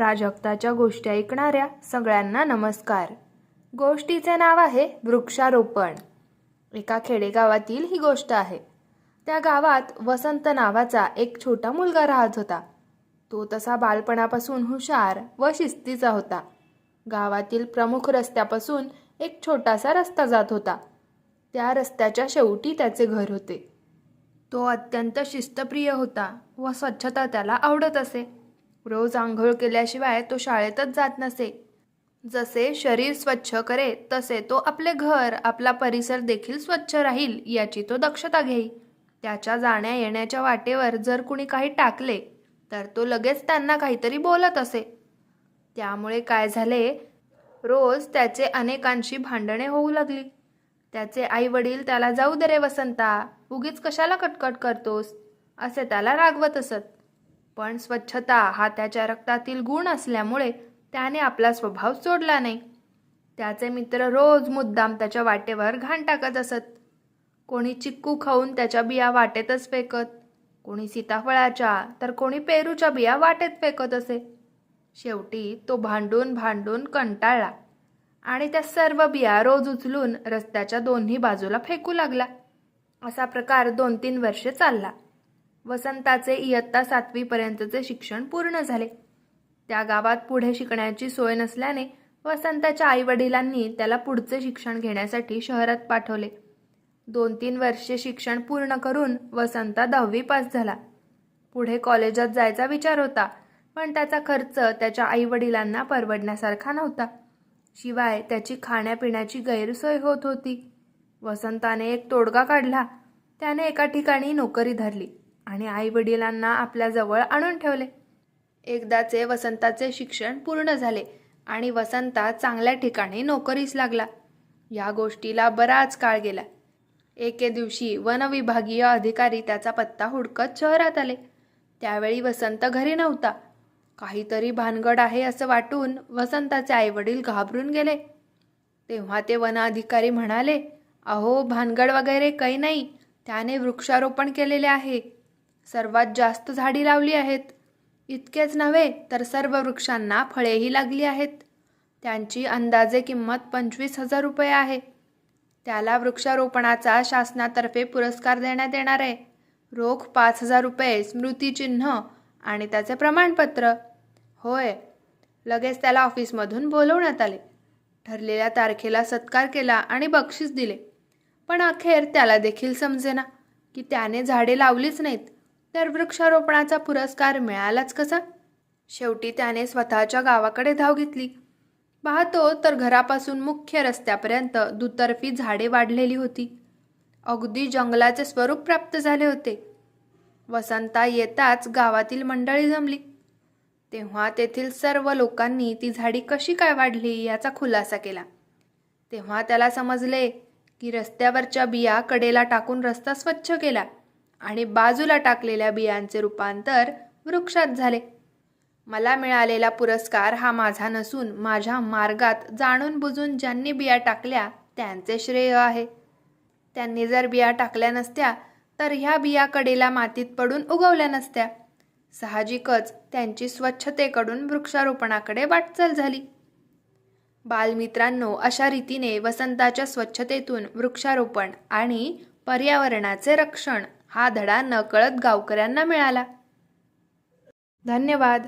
प्राजक्ताच्या गोष्टी ऐकणाऱ्या सगळ्यांना नमस्कार. गोष्टीचे नाव आहे वृक्षारोपण. एका खेडेगावातील ही गोष्ट आहे. त्या गावात वसंत नावाचा एक छोटा मुलगा राहत होता. तो तसा बालपणापासून हुशार व शिस्तीचा होता. गावातील प्रमुख रस्त्यापासून एक छोटासा रस्ता जात होता. त्या रस्त्याच्या शेवटी त्याचे घर होते. तो अत्यंत शिस्तप्रिय होता व स्वच्छता त्याला आवडत असे. रोज आंघोळ केल्याशिवाय तो शाळेतच जात नसे. जसे शरीर स्वच्छ करे तसे तो आपले घर आपला परिसर देखील स्वच्छ राहील याची तो दक्षता घेई. त्याच्या जाण्या येण्याच्या वाटेवर जर कुणी काही टाकले तर तो लगेच त्यांना काहीतरी बोलत असे. त्यामुळे काय झाले? रोज त्याचे अनेकांशी भांडणे होऊ लागली. त्याचे आई वडील त्याला जाऊ दे रे वसंता उगीच कशाला कटकट करतोस? असे त्याला रागवत असत. पण स्वच्छता हा त्याच्या रक्तातील गुण असल्यामुळे त्याने आपला स्वभाव सोडला नाही. त्याचे मित्र रोज मुद्दाम त्याच्या वाटेवर घाण टाकत असत. कोणी चिक्कू खाऊन त्याच्या बिया वाटेतच फेकत कोणी सीताफळाच्या तर कोणी पेरूच्या बिया वाटेत फेकत असे. शेवटी तो भांडून भांडून कंटाळला आणि त्या सर्व बिया रोज उचलून रस्त्याच्या दोन्ही बाजूला फेकू लागला. असा प्रकार दोन तीन वर्षे चालला. वसंताचे इयत्ता सातवीपर्यंतचे शिक्षण पूर्ण झाले. त्या गावात पुढे शिकण्याची सोय नसल्याने वसंताच्या आईवडिलांनी त्याला पुढचे शिक्षण घेण्यासाठी शहरात पाठवले. दोन तीन वर्षे शिक्षण पूर्ण करून वसंता दहावी पास झाला. पुढे कॉलेजात जायचा विचार होता पण त्याचा खर्च त्याच्या आईवडिलांना परवडण्यासारखा नव्हता. शिवाय त्याची खाण्यापिण्याची गैरसोय होत होती. वसंताने एक तोडगा काढला. त्याने एका ठिकाणी नोकरी धरली. आणि आईवडिलांना आपल्याजवळ आणून ठेवले. एकदाचे वसंताचे शिक्षण पूर्ण झाले आणि वसंता चांगल्या ठिकाणी नोकरीस लागला. या गोष्टीला बराच काळ गेला. एके दिवशी वनविभागीय अधिकारी त्याचा पत्ता हुडकत शहरात आले. त्यावेळी वसंत घरी नव्हता. काहीतरी भानगड आहे असं वाटून वसंताचे आईवडील घाबरून गेले. तेव्हा ते वन अधिकारी म्हणाले अहो भानगड वगैरे काही नाही. त्याने वृक्षारोपण केलेले आहे. सर्वात जास्त झाडी लावली आहेत. इतकेच नव्हे तर सर्व वृक्षांना फळेही लागली आहेत. त्यांची अंदाजे किंमत पंचवीस हजार रुपये आहे. त्याला वृक्षारोपणाचा शासनातर्फे पुरस्कार देण्यात येणार आहे. रोख पाच हजार रुपये स्मृतिचिन्ह आणि त्याचे प्रमाणपत्र. होय लगेच त्याला ऑफिसमधून बोलवण्यात आले. ठरलेल्या तारखेला सत्कार केला आणि बक्षीस दिले. पण अखेर त्याला देखील समजेना की त्याने झाडे लावलीच नाहीत. तर वृक्षारोपणाचा पुरस्कार मिळालाच कसा? शेवटी त्याने स्वतःच्या गावाकडे धाव घेतली. पाहतो तर घरापासून मुख्य रस्त्यापर्यंत दुतर्फी झाडे वाढलेली होती. अगदी जंगलाचे स्वरूप प्राप्त झाले होते. वसंता येताच गावातील मंडळी जमली. तेव्हा तेथील सर्व लोकांनी ती झाडी कशी काय वाढली याचा खुलासा केला. तेव्हा त्याला समजले की रस्त्यावरच्या बिया कडेला टाकून रस्ता स्वच्छ केला. आणि बाजूला टाकलेल्या बियांचे रूपांतर वृक्षात झाले. मला मिळालेला पुरस्कार हा माझा नसून माझ्या मार्गात जाणून बुजून ज्यांनी बिया टाकल्या त्यांचे श्रेय आहे. त्यांनी जर बिया टाकल्या नसत्या तर ह्या बिया कडेला मातीत पडून उगवल्या नसत्या. साहजिकच त्यांची स्वच्छतेकडून वृक्षारोपणाकडे वाटचाल झाली. बालमित्रांनो अशा रीतीने वसंताच्या स्वच्छतेतून वृक्षारोपण आणि पर्यावरणाचे रक्षण हा धडा नकळत गावकऱ्यांना मिळाला. धन्यवाद.